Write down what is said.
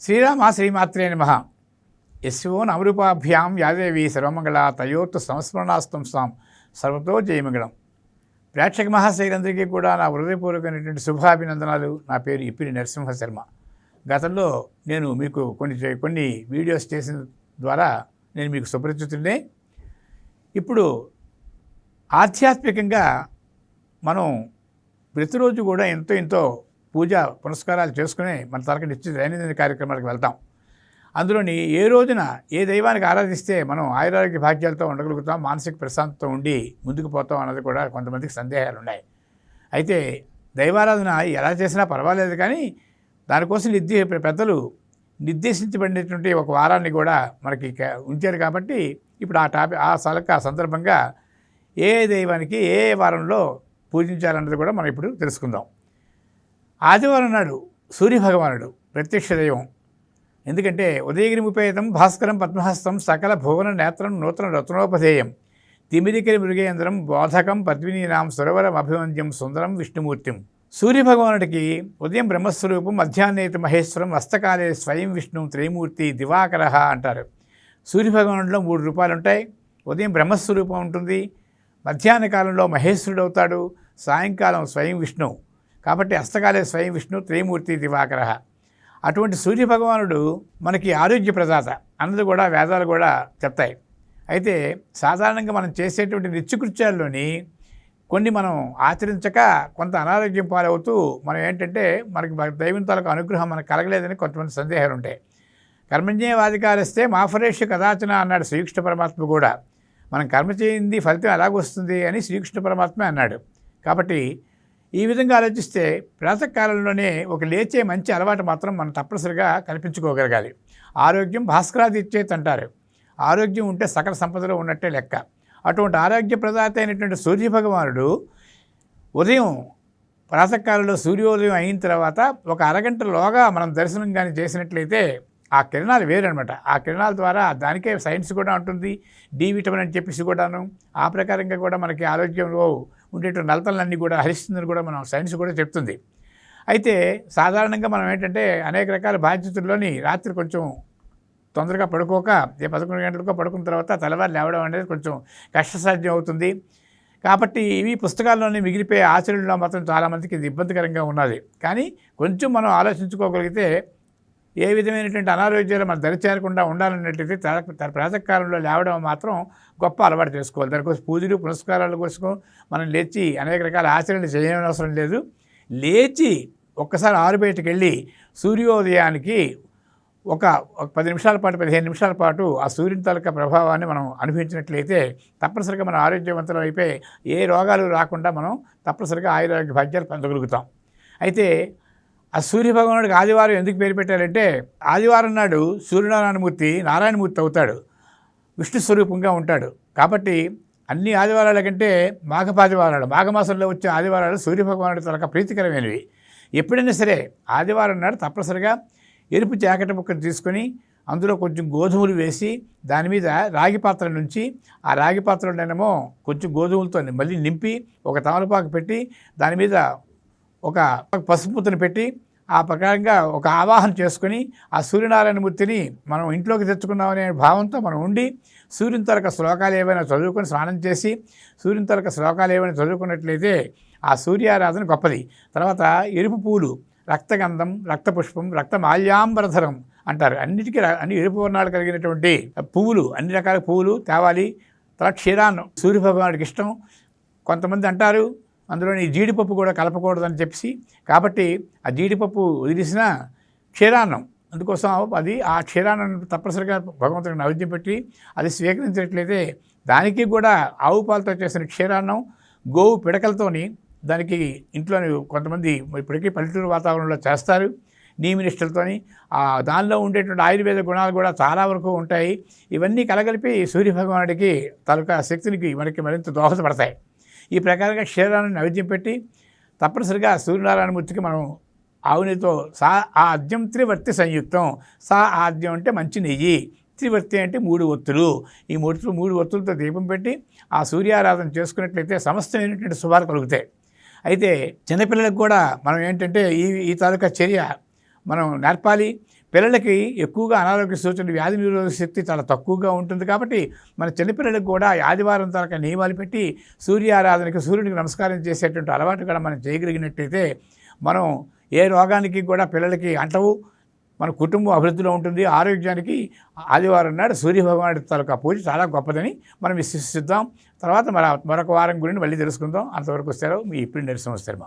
శ్రీరామ శ్రీమాత్రే నమ. యశో నమృపాభ్యాం యాదేవి సర్వమంగళ తయోత్తు సంస్మరణాస్తం సాం. సర్వతో జయమంగళం. ప్రేక్షక మహాశైలందరికీ కూడా నా హృదయపూర్వకమైనటువంటి శుభాభినందనాలు. నా పేరు ఇప్పిరి నరసింహ శర్మ గతంలో నేను మీకు కొన్ని కొన్ని వీడియోస్ చేసిన ద్వారా నేను మీకు సుపరిచితుడే ఇప్పుడు ఆధ్యాత్మికంగా మనం ప్రతిరోజు కూడా ఎంతో ఎంతో పూజ పునస్కారాలు చేసుకుని మన తరగతి నిత్య దైనందిన కార్యక్రమాలకు వెళ్తాం. అందులోని ఏ రోజున ఏ దైవానికి ఆరాధిస్తే మనం ఆయురారోగ్య భాగ్యాలతో ఉండగలుగుతాం మానసిక ప్రశాంతతో ఉండి ముందుకు పోతాం అన్నది కూడా కొంతమందికి సందేహాలు ఉన్నాయి అయితే దైవారాధన ఎలా చేసినా పర్వాలేదు కానీ దానికోసం నిర్దే పెద్దలు నిర్దేశించబడినటువంటి ఒక వారాన్ని కూడా మనకి ఉంచారు కాబట్టి ఇప్పుడు ఆ టాపిక్ ఆ సలక సందర్భంగా ఏ దైవానికి ఏ వారంలో పూజించాలన్నది కూడా మనం ఇప్పుడు తెలుసుకుందాం. ఆదివారం నాడు సూర్యభగవానుడు ప్రత్యక్ష దైవం. ఎందుకంటే ఉదయగిరి ముపేతం భాస్కరం పద్మహస్తం సకల భువన నేత్రం నూతన రత్నోపధేయం. తిమిరికరి మృగేంద్రం బోధకం పద్మినీనాం సురవరం అభివంద్యం సుందరం విష్ణుమూర్తిం. సూర్యభగవానుడికి ఉదయం బ్రహ్మస్వరూపం మధ్యాహ్నేత మహేశ్వరం హస్తకాలే స్వయం విష్ణు త్రైమూర్తి దివాకర అంటారు. సూర్యభగవానుడిలో మూడు రూపాలు ఉంటాయి ఉదయం బ్రహ్మస్వరూపం ఉంటుంది మధ్యాహ్న కాలంలో మహేశ్వరుడు అవుతాడు సాయంకాలం స్వయం విష్ణువు కాబట్టి హస్తకాలే స్వయం విష్ణు త్రైమూర్తి దివాకర అటువంటి సూర్యభగవానుడు మనకి ఆరోగ్య ప్రదాత. అన్నది కూడా వేదాలు కూడా చెప్తాయి. అయితే సాధారణంగా మనం చేసేటువంటి నిత్యకృత్యాల్లోని కొన్ని మనం ఆచరించక కొంత అనారోగ్యం పాలవుతూ మనం ఏంటంటే మనకి దైవం తాలూకు అనుగ్రహం మనకు కలగలేదని కొంతమంది సందేహాలు ఉంటాయి. కర్మజ్ఞేవాధికారిస్తే మాఫరేష్ కదాచన అన్నాడు శ్రీకృష్ణ పరమాత్మ కూడా. మనం కర్మ చేయింది ఫలితం ఎలాగొస్తుంది అని శ్రీకృష్ణ పరమాత్మే అన్నాడు. కాబట్టి ఈ విధంగా ఆలోచిస్తే ప్రాతకాలంలోనే ఒక లేచే మంచి అలవాటు మాత్రం మనం తప్పనిసరిగా కల్పించుకోగలగాలి ఆరోగ్యం భాస్కరాది ఇచ్చేది అంటారు ఆరోగ్యం ఉంటే సకల సంపదలో ఉన్నట్టే లెక్క. అటువంటి ఆరోగ్య ప్రదాత అయినటువంటి సూర్యభగవానుడు ఉదయం ప్రాతకాలంలో సూర్యోదయం అయిన తర్వాత ఒక అరగంటలోగా మనం దర్శనం కానీ చేసినట్లయితే ఆ కిరణాలు వేరనమాట ఆ కిరణాల ద్వారా దానికే సైన్స్ కూడా ఉంటుంది. డి విటమిన్ అని చెప్పేసి కూడాను. ఆ ప్రకారంగా కూడా మనకి ఆరోగ్యంలో ఉండేటువంటి నలతలన్నీ కూడా హరిస్తుందని కూడా మనం సైన్స్ కూడా చెప్తుంది. అయితే సాధారణంగా మనం ఏంటంటే అనేక రకాల బాధ్యతల్లోని రాత్రి కొంచెం తొందరగా పడుకోక ఏ పదకొండు గంటలకో పడుకున్న తర్వాత తెల్లవారు లేవడం అనేది కొంచెం కష్టసాధ్యం అవుతుంది. కాబట్టి ఇవి పుస్తకాల్లోనే మిగిలిపోయే ఆచరణలో మాత్రం చాలామందికి ఇది ఇబ్బందికరంగా ఉన్నది. కానీ కొంచెం మనం ఆలోచించుకోగలిగితే ఏ విధమైనటువంటి అనారోగ్యాలు మన దరి చేరకుండా ఉండాలన్నట్లయితే త- ప్రాతకాలంలో లేవడం మాత్రం గొప్ప అలవాటు చేసుకోవాలి. దానికోసం పూజలు పునస్కారాల కోసం మనం లేచి అనేక రకాల ఆచరణలు చేయని అవసరం లేదు. లేచి ఒక్కసారి ఆరు బయటకు వెళ్ళి సూర్యోదయానికి ఒక పది నిమిషాల పాటు పదిహేను నిమిషాల పాటు ఆ సూర్యుని తాలూకా ప్రభావాన్ని మనం అనుభవించినట్లయితే తప్పనిసరిగా మనం ఆరోగ్యవంతులం అయిపోయి ఏ రోగాలు రాకుండా మనం తప్పనిసరిగా ఆయురారోగ్య భాగ్యాలు పొందగలుగుతాం. అయితే ఆ సూర్య భగవానుడికి ఆదివారం ఎందుకు పేరు పెట్టారంటే ఆదివారం నాడు సూర్యనారాయణమూర్తి నారాయణమూర్తి అవుతాడు. విష్ణు స్వరూపంగా ఉంటాడు. కాబట్టి అన్ని ఆదివారాల కంటే మాఘపాదివారాలు మాఘమాసంలో వచ్చే ఆదివారాలు సూర్యభగవానుడి తలక ప్రీతికరమైనవి. ఎప్పుడైనా సరే ఆదివారం నాడు తప్పనిసరిగా ఎరుపు జాకెట్ ముక్కను తీసుకొని అందులో కొంచెం గోధుమలు వేసి దాని మీద రాగి పాత్ర నుంచి ఆ రాగి పాత్రలోనేమో కొంచెం గోధుమలతో మళ్ళీ నింపి ఒక తమలపాకు పెట్టి దాని మీద ఒక పసుపు పెట్టి ఆ ప్రకారంగా ఒక ఆవాహన చేసుకుని ఆ సూర్యనారాయణమూర్తిని మనం ఇంట్లోకి తెచ్చుకున్నామనే భావంతో మనం ఉండి సూర్యుని తరక శ్లోకాలు ఏవైనా చదువుకొని స్నానం చేసి సూర్యుని తరక శ్లోకాలు ఏవైనా చదువుకున్నట్లయితే ఆ సూర్యారాధన గొప్పది. తర్వాత ఎరుపు పూలు రక్తగంధం రక్తపుష్పం రక్తమాల్యాంబరధరం అంటారు. అన్నిటికీ అన్ని ఎరుపు వర్ణాలు కలిగినటువంటి పువ్వులు అన్ని రకాల పువ్వులు తేవాలి. తర్వాత క్షీరాన్నం సూర్యభగవానుడికి ఇష్టం. కొంతమంది అంటారు అందులోని జీడిపప్పు కూడా కలపకూడదని చెప్పి కాబట్టి ఆ జీడిపప్పు వదిలేసిన క్షీరాన్నం. అందుకోసం అది ఆ క్షీరాన్నం తప్పనిసరిగా భగవంతుడికి నైవేద్యం పెట్టి అది స్వీకరించినట్లయితే దానికి కూడా ఆవు పాలతో చేసిన క్షీరాన్నం గోవు పిడకలతోని దానికి ఇంట్లోని కొంతమంది ఇప్పటికీ పల్లెటూరు వాతావరణంలో చేస్తారు. నియమనిష్టలతోని దానిలో ఉండేటువంటి ఆయుర్వేద గుణాలు కూడా చాలా వరకు ఉంటాయి. ఇవన్నీ కలగలిపి సూర్యభగవానుడికి తాలూకా శక్తినికి మనకి మరింత దోహదపడతాయి. ఈ ప్రకారంగా క్షీరాన్ని నైవేద్యం పెట్టి తప్పనిసరిగా సూర్యనారాయణమూర్తికి మనం ఆవునితో సా ఆద్యం త్రివర్తి సంయుక్తం. సా ఆద్యం అంటే మంచి నెయ్యి. త్రివర్తి అంటే మూడు ఒత్తులు. ఈ మూడు మూడు ఒత్తులతో దీపం పెట్టి ఆ సూర్యారాధన చేసుకున్నట్లయితే సమస్తమైనటువంటి శుభాలు కలుగుతాయి. అయితే చిన్నపిల్లలకు కూడా మనం ఏంటంటే ఈ ఈ తాలూకా చర్య మనం నేర్పాలి. పిల్లలకి ఎక్కువగా అనారోగ్య సూచన వ్యాధి నిరోధక శక్తి చాలా తక్కువగా ఉంటుంది కాబట్టి మన చిన్నపిల్లలకు కూడా ఆదివారం తరక నియమాలు పెట్టి సూర్యారాధనకి సూర్యునికి నమస్కారం చేసేటువంటి అలవాటు కూడా మనం చేయగలిగినట్టయితే మనం ఏ రోగానికి కూడా పిల్లలకి అంటవు. మన కుటుంబం అభివృద్ధిలో ఉంటుంది. ఆరోగ్యానికి ఆదివారం నాడు సూర్యభగవానుడి తాలూకా పూజ చాలా గొప్పదని మనం విశ్వసిద్దాం. తర్వాత మన మరొక వారం గురించి మళ్ళీ తెలుసుకుందాం. అంతవరకు వస్తారు మీ ఇప్పుడు నరసింహ శర్మ